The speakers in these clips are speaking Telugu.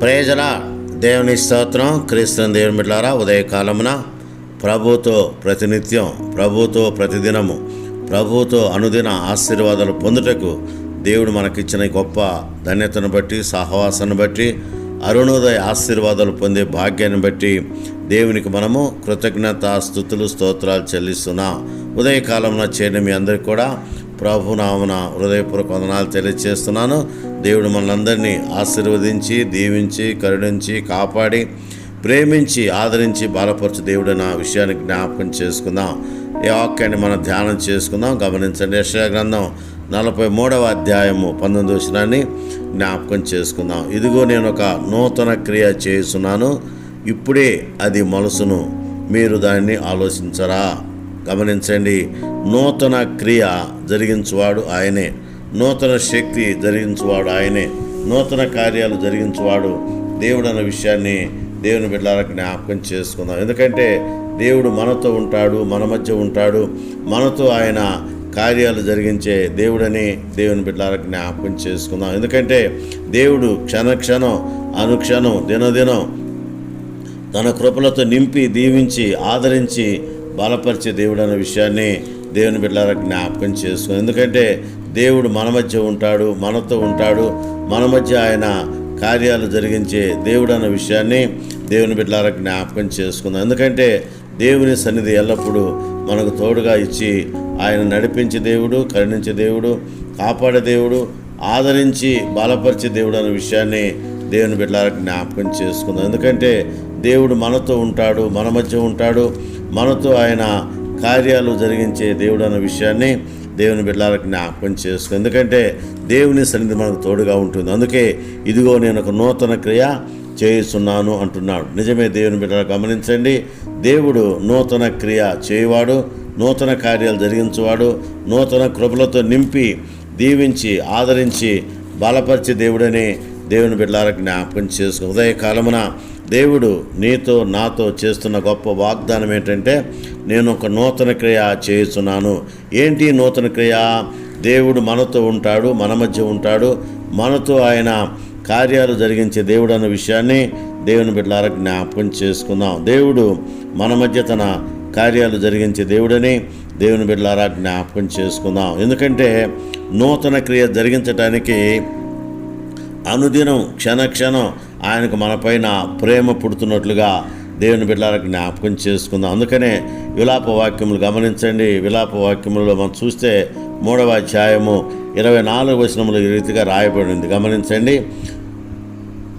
ప్రయోజన దేవుని స్తోత్రం. క్రీస్తుని దేవుని బిడ్డారా ఉదయకాలమున ప్రభుతో ప్రతినిత్యం ప్రభుతో ప్రతిదినము ప్రభుతో అనుదిన ఆశీర్వాదాలు పొందుటకు దేవుడు మనకిచ్చిన గొప్ప ధన్యతను బట్టి సహవాసాన్ని బట్టి అరుణోదయ ఆశీర్వాదాలు పొందే భాగ్యాన్ని బట్టి దేవునికి మనము కృతజ్ఞత స్థుతులు స్తోత్రాలు చెల్లిస్తున్నాం. ఉదయకాలంలో చేయడం మీ అందరికీ కూడా ప్రభునామన హృదయపూర్వక వందనాలు తెలియజేస్తున్నాను దేవుడు మనందరినీ ఆశీర్వదించి దీవించి కరుణించి కాపాడి ప్రేమించి ఆదరించి బలపరచు దేవుడు నా విషయాన్ని జ్ఞాపకం చేసుకుందాం. ఈ వాక్యాన్ని మనం ధ్యానం చేసుకుందాం. గమనించండి యెషయా గ్రంథం నలభై మూడవ అధ్యాయము పంతొమ్మిది వచనాన్ని జ్ఞాపకం చేసుకుందాం. ఇదిగో నేను ఒక నూతన క్రియ చేస్తున్నాను ఇప్పుడే అది మనసును మీరు దాన్ని ఆలోచించరా? గమనించండి నూతన క్రియ జరిగించువాడు ఆయనే. నూతన శక్తి జరిగించువాడు ఆయనే. నూతన కార్యాలు జరిగించువాడు దేవుడు అన్న విషయాన్ని దేవుని బిడ్డలకు జ్ఞాపకం చేసుకుందాం. ఎందుకంటే దేవుడు మనతో ఉంటాడు మన మధ్య ఉంటాడు. మనతో ఆయన కార్యాలు జరిగించే దేవుడని దేవుని బిడ్డలకు జ్ఞాపకం చేసుకుందాం. ఎందుకంటే దేవుడు క్షణక్షణం అనుక్షణం దినదినం తన కృపలతో నింపి దీవించి ఆదరించి బలపరిచే దేవుడు అనే విషయాన్ని దేవుని బిడ్డలారా జ్ఞాపకం చేసుకుని ఎందుకంటే దేవుడు మన మధ్య ఉంటాడు మనతో ఉంటాడు మన మధ్య ఆయన కార్యాలు జరిగించే దేవుడు అన్న విషయాన్ని దేవుని బిడ్డలారా జ్ఞాపకం చేసుకుందాం. ఎందుకంటే దేవుని సన్నిధి ఎల్లప్పుడూ మనకు తోడుగా ఇచ్చి ఆయన నడిపించే దేవుడు కరుణించే దేవుడు కాపాడే దేవుడు ఆదరించి బలపరిచే దేవుడు అన్న విషయాన్ని దేవుని బిడ్డలారా జ్ఞాపకం చేసుకుందాం. ఎందుకంటే దేవుడు మనతో ఉంటాడు మన మధ్య ఉంటాడు మనతో ఆయన కార్యాలు జరిగించే దేవుడు అన్న విషయాన్ని దేవుని బిడ్డలకు జ్ఞాపకం చేసుకుంది ఎందుకంటే దేవుని సన్నిధి మనకు తోడుగా ఉంటుంది. అందుకే ఇదిగో నేను ఒక నూతన క్రియ చేయిస్తున్నాను అంటున్నాడు. నిజమే దేవుని బిడ్డలు గమనించండి. దేవుడు నూతన క్రియ చేయవాడు నూతన కార్యాలు జరిగించేవాడు నూతన కృపలతో నింపి దీవించి ఆదరించి బలపరిచే దేవుడని దేవుని బిడ్డలకు జ్ఞాపకం చేసుకు. ఉదయకాలమున దేవుడు నీతో నాతో చేస్తున్న గొప్ప వాగ్దానం ఏంటంటే నేను ఒక నూతన క్రియ చేస్తున్నాను ఏంటి నూతన క్రియ? దేవుడు మనతో ఉంటాడు మన మధ్య ఉంటాడు. మనతో ఆయన కార్యాలు జరిగించే దేవుడు అన్న విషయాన్ని దేవుని బిడ్డలారా జ్ఞాపకం చేసుకుందాం. దేవుడు మన మధ్య తన కార్యాలు జరిగించే దేవుడని దేవుని బిడ్డలారా జ్ఞాపకం చేసుకుందాం. ఎందుకంటే నూతన క్రియ జరిగించటానికి అనుదినం క్షణక్షణం ఆయనకు మనపైన ప్రేమ పుడుతున్నట్లుగా దేవుని బిడ్డలకు జ్ఞాపకం చేసుకుందాం. అందుకనే విలాప వాక్యములు గమనించండి. విలాప వాక్యములలో మనం చూస్తే మూడవ అధ్యాయము ఇరవై నాలుగు వచనములు ఈ రీతిగా రాయబడింది. గమనించండి.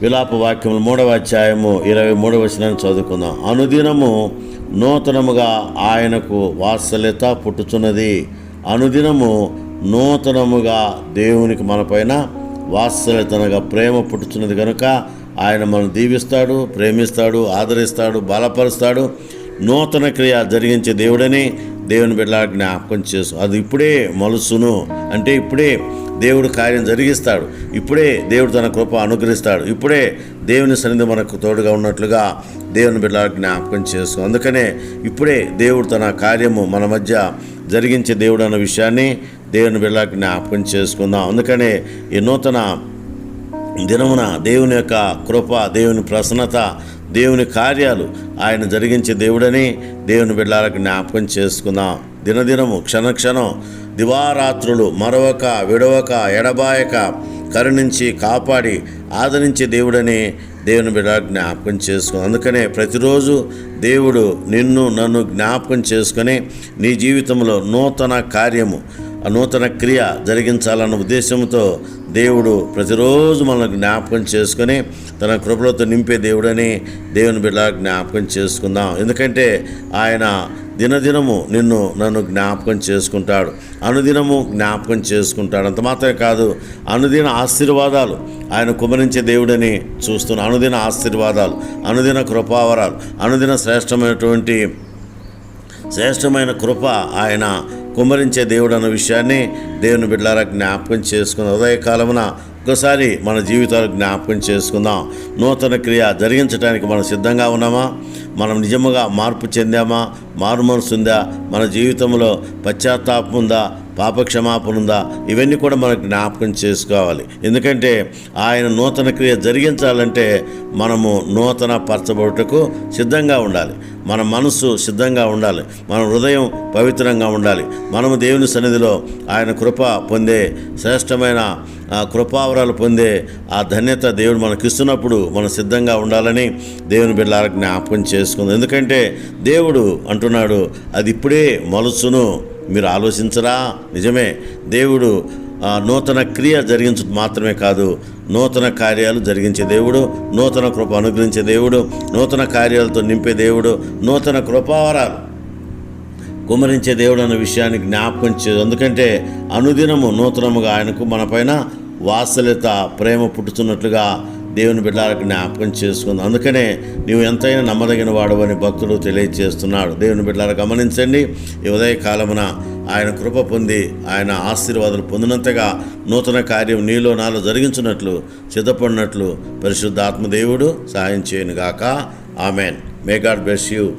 విలాప వాక్యములు మూడవ అధ్యాయము ఇరవై మూడవ వచనాన్ని చదువుకుందాం. అనుదినము నూతనముగా ఆయనకు వాత్సల్యత పుట్టుచున్నది. అనుదినము నూతనముగా దేవునికి మనపైన వాత్సల్యతనగా ప్రేమ పుట్టుచున్నది. కనుక ఆయన మనం దీవిస్తాడు ప్రేమిస్తాడు ఆదరిస్తాడు బలపరుస్తాడు. నూతన క్రియ జరిగించే దేవుడని దేవుని బిడ్డ జ్ఞాపకం చేసు అది ఇప్పుడే మలుసును. అంటే ఇప్పుడే దేవుడు కార్యం జరిగిస్తాడు. ఇప్పుడే దేవుడు తన కృప అనుగ్రహిస్తాడు. ఇప్పుడే దేవుని సన్నిధి మనకు తోడుగా ఉన్నట్లుగా దేవుని బిడ్డ జ్ఞాపకం చేసు. అందుకనే ఇప్పుడే దేవుడు తన కార్యము మన మధ్య జరిగించే దేవుడు అన్న విషయాన్ని దేవుని బిడ్డ జ్ఞాపకం చేసుకుందాం. అందుకనే ఈ నూతన దినమున దేవుని యొక్క కృప దేవుని ప్రసన్నత దేవుని కార్యాలు ఆయన జరిగించే దేవుడని దేవుని బిడ్డలకు జ్ఞాపకం చేసుకుందాం. దినదినము క్షణక్షణం దివారాత్రులు మరొక విడవక ఎడబాయక కరుణించి కాపాడి ఆదరించే దేవుడని దేవుని బిడ్డ జ్ఞాపకం చేసుకుని అందుకనే ప్రతిరోజు దేవుడు నిన్ను నన్ను జ్ఞాపకం చేసుకొని నీ జీవితంలో నూతన కార్యము నూతన క్రియ జరిగించాలన్న ఉద్దేశంతో దేవుడు ప్రతిరోజు మనల్ని జ్ఞాపకం చేసుకొని తన కృపలతో నింపే దేవుడని దేవుని బిడ్డ జ్ఞాపకం చేసుకుందాం. ఎందుకంటే ఆయన దినదినము నిన్ను నన్ను జ్ఞాపకం చేసుకుంటాడు. అనుదినము జ్ఞాపకం చేసుకుంటాడు. అంత మాత్రమే కాదు అనుదిన ఆశీర్వాదాలు ఆయన కుమరించే దేవుడని చూస్తున్న అనుదిన ఆశీర్వాదాలు అనుదిన కృపావరాలు అనుదిన శ్రేష్టమైనటువంటి శ్రేష్టమైన కృప ఆయన కుమరించే దేవుడు అన్న విషయాన్ని దేవుని బిడ్డలారా జ్ఞాపకం చేసుకున్న ఉదయకాలమున ఒకసారి మన జీవితాలు జ్ఞాపకం చేసుకుందాం. నూతన క్రియ జరిగించడానికి మనం సిద్ధంగా ఉన్నామా? మనం నిజముగా మార్పు చెందామా? మారు మనసు ఉందా? మన జీవితంలో పశ్చాత్తాపం ఉందా? పాపక్షమాపణ ఉందా ఇవన్నీ కూడా మనకు జ్ఞాపకం చేసుకోవాలి. ఎందుకంటే ఆయన నూతన క్రియ జరిగించాలంటే మనము నూతన పరచబడుటకు సిద్ధంగా ఉండాలి. మన మనసు సిద్ధంగా ఉండాలి. మన హృదయం పవిత్రంగా ఉండాలి. మనము దేవుని సన్నిధిలో ఆయన కృప పొందే శ్రేష్టమైన ఆ కృపావరాలు పొందే ఆ ధన్యత దేవుడు మనకు ఇస్తున్నప్పుడు మనం సిద్ధంగా ఉండాలని దేవుని బిడ్డలకు జ్ఞాపకం చేసుకుంది. ఎందుకంటే దేవుడు అంటున్నాడు అది ఇప్పుడే మలుసును. మీరు ఆలోచించరా? నిజమే. దేవుడు నూతన క్రియ జరిగించడం మాత్రమే కాదు నూతన కార్యాలు జరిగించే దేవుడు నూతన కృప అనుగ్రహించే దేవుడు నూతన కార్యాలతో నింపే దేవుడు నూతన కృపావరాలు కుమరించే దేవుడు అన్న విషయాన్ని జ్ఞాపకం చేయదు ఎందుకంటే అనుదినము నూతనముగా ఆయనకు మనపైన వాత్సల్యత ప్రేమ పుట్టుతున్నట్లుగా దేవుని బిడ్డలకు జ్ఞాపకం చేసుకుంది. అందుకనే నీవు ఎంతైనా నమ్మదగిన వాడవని భక్తుడు తెలియజేస్తున్నాడు దేవుని బిడ్డలు గమనించండి. ఈ ఉదయ కాలమున ఆయన కృప పొంది ఆయన ఆశీర్వాదాలు పొందినంతగా నూతన కార్యం నీలో నాలో జరిగించినట్లు సిద్ధపడినట్లు పరిశుద్ధ ఆత్మదేవుడు సహాయం చేయనుగాక. Amen. May God bless you.